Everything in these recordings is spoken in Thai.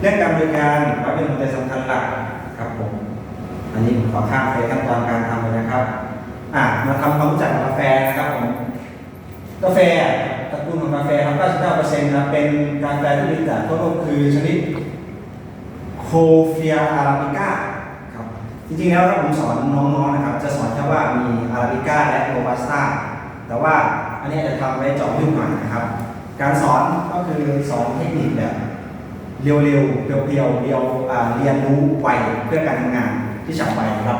เรื่องการบริการก็เป็นหัวใจสำคัญหลักครับผมอันนี้ผมขอข้ามไปขั้นตอนการทำเลยนะครับอะมาทำความรู้จักกับกาแฟนะครับผมกาแฟตระกูลของกาแฟครับ99%นะเป็นกาแฟที่ผลิตจากทั่วโลกคือชนิดโคเฟียอาราบิก้าครับจริงๆแล้วถ้าผมสอนน้องๆนะครับ จะสอนแค่ว่ามีอาราบิก้าและโรบัสต้าแต่ว่าอันนี้จะทำไว้เจาะลึกหน่อยนะครับ การสอนก็คือสอนเทคนิคแบบ เร็วๆเพียวๆเรียวเรียนรู้ไวเพื่อการทำงานที่ฉับไวครับ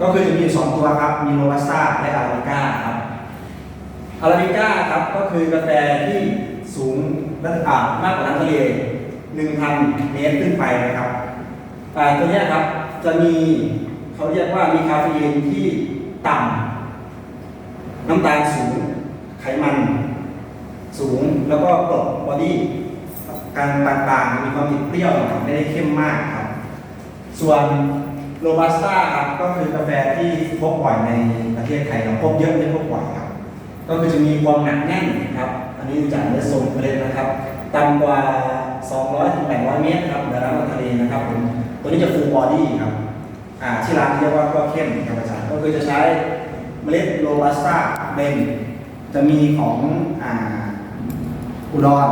ก็คือจะมีสองตัวครับ มีโรบัสต้าและอาราบิก้าครับอาราบิก้าครับก็คือกาแฟที่สูงระดับมากกว่าน้ำทะเล1,000 เมตรขึ้นไปนะครับอ่ตัวนี้ครับจะมีเขาเรียกว่ามีคาเฟอีนที่ต่ำน้ำตาลสูง ไขมัน สูงแล้วก็กรดบอดี้ การต่างๆมีความติดเปรี้ยวนะครับไม่ได้เข้มมากครับ ส่วนโรบัสต้าครับก็คือกาแฟที่พบบ่อยในประเทศไทยเราพบเยอะไม่พบบ่อยครับ ก็คือจะมีความหนักแน่นครับ อันนี้จากเนื้อทรงเมล็ดนะครับต่ำกว่า 200ถึง800 เมตรครับเหนือน้ำทะเลนะครับผมตัวนี้จะฟูลบอดี้ครับอ่าที่ร้านเรียกว่าก็เข้มครับอาจารย์ก็คือจะใช้เมล็ดโรบัสต้าเบนจะมีของอ่าอุดร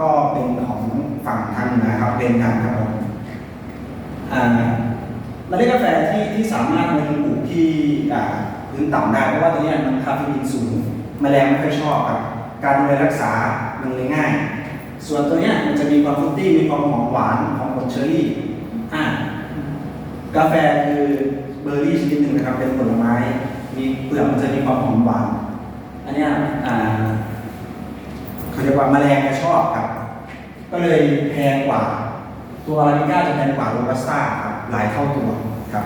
ก็เป็นของฝั่งทางเหนือครับเป็นกันครับผมเมล็ดกาแฟที่ที่สามารถมันปลูกที่พื้นต่ำได้เพราะว่าตัวเนี้ยมันคาเฟอีนสูงแมลงไม่ค่อยชอบครับการดูแลรักษามันเลยง่าย ส่วนตัวเนี้ยมันจะมีความฟรุตตี้มีความหอมหวานของผลเชอร์รี่อ่ากาแฟคือเบอร์รี่ชนิดหนึ่งนะครับเป็นผลไม้ มีเปลือกมันจะมีความหอมหวาน อันเนี้ยอ่าเขาเรียก ว่าแมลงจะชอบครับ ก็เลยแพงกว่า ตัวอาราบิก้าจะแพงกว่าโรบัสต้าครับหลายเท่าตัวครับ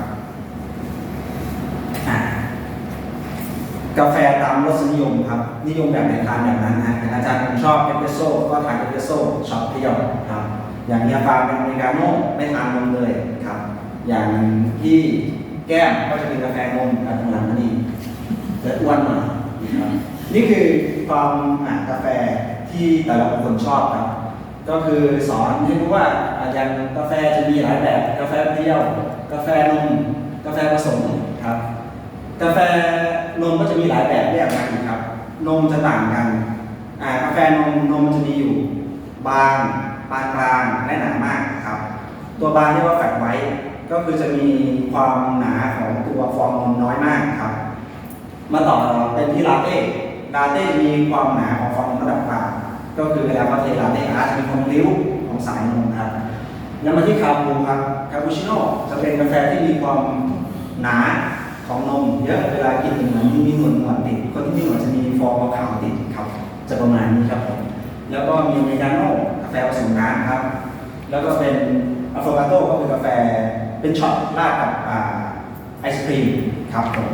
กาแฟตามรสนิยมครับ นิยมแบบไหนทานแบบนั้นนะอาจารย์ผมชอบเอสเปรสโซ่ก็ทานเอสเปรสโซ่ช็อตเพียวครับ อย่างเฮียฟาร์มเป็นอเมริกาโน่ไม่ทานนมเลยครับ อย่างที่แก้มก็จะเป็นกาแฟนมกับหลังนี่จะอ้วนหน่อยครับนี่คือความอ่านกาแฟ ที่แต่ละคนชอบครับ ก็คือสอนให้รู้ว่าอ่าอย่างกาแฟจะมีหลายแบบ กาแฟเปรี้ยว กาแฟนม กาแฟผสมครับ กาแฟนมก็จะมีหลายแบบแยกมาครับ นมจะต่างกันอ่ากาแฟนมนมจะมีอยู่ บาง ปานกลาง และหนามากครับ ตัวบางเรียกว่าแฟตไว้ ก็คือจะมีความหนาของตัวฟองนมน้อยมากครับ มาต่อเป็นที่ลาเต้ลาเต้มีความหนาของฟองนมระดับกลาง ก็คือเวลาเขาเทลาเต้อาจจะมีความริ้วของสายนมครับแล้วมาที่คาปูครับคาปูชิโน่จะเป็นกาแฟที่มีความหนาของนมเยอะเวลากินเหมือนมีหนวดหนวดติดคนที่มีหนวดจะมีฟองขาวติดครับจะประมาณนี้ครับผมแล้วก็มีเมริกาโน่กาแฟผสมน้ำครับ แล้วก็เป็นอะโฟกาโต้ก็คือกาแฟเป็นช็อตราดกับไอศครีมครับผม